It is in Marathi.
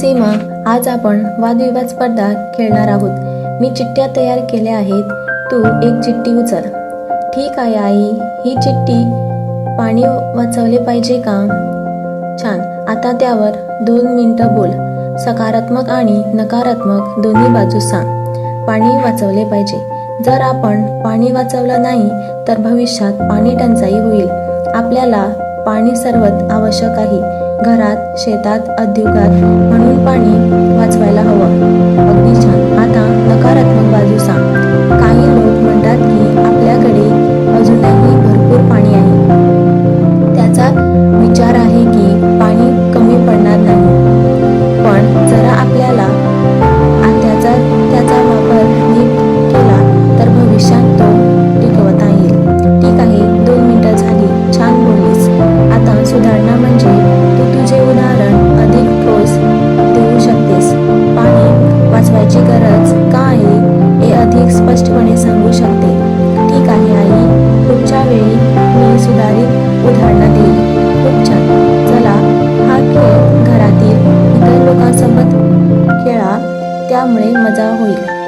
सीमा आज आपण वादविवाद स्पर्धा खेळणार आहोत. मी चिठ्ठ्या तयार केल्या आहेत. तू एक चिठ्ठी उचल. ठीक आहे आई. ही चिठ्ठी पाणी वाचवले पाहिजे का? छान. आता त्यावर दोन मिनटं बोल. सकारात्मक आणि नकारात्मक दोन्ही बाजू सांग. पाणी वाचवले पाहिजे. जर आपण पाणी वाचवलं नाही तर भविष्यात पाणी टंचाई होईल. आपल्याला पाणी सर्वात आवश्यक आहे. घरात शेतात उद्योगात म्हणून पाणी वाचवायला हवं. अगदी छान. आता नकारात्मक बाजू सांग. काही लोक म्हणतात की आपल्याकडे अजूनही भरपूर पाणी आहे. त्याचा विचार आहे की पाणी कमी पडणार नाही. पण जरा आपल्याला त्याचा त्याचा वापर नीट केला तर भविष्यात तो टिकवता येईल. ठीक आहे दोन मिनिटं झाली. छान बोललीस. आता सुधारणा म्हणजे पाणी गरज का आहे हे अधिक स्पष्टपणे सांगू शकते. ठीक आहे आई. पुढच्या वेळी मी सुधारित उदाहरणं देईन. खूप छान. चला हा खेळ घरातील इतर लोकांसोबत खेळा. त्यामुळे मजा होईल.